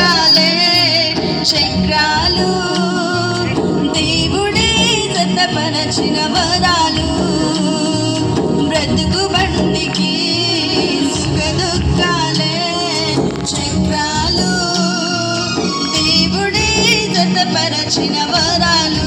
చక్రాలే చక్రాలు దేవుడే జతపరచిన వరాలు. బ్రతుకు బండికి సుఖదుఖాలే చక్రాలు దేవుడే జతపరచిన వరాలు.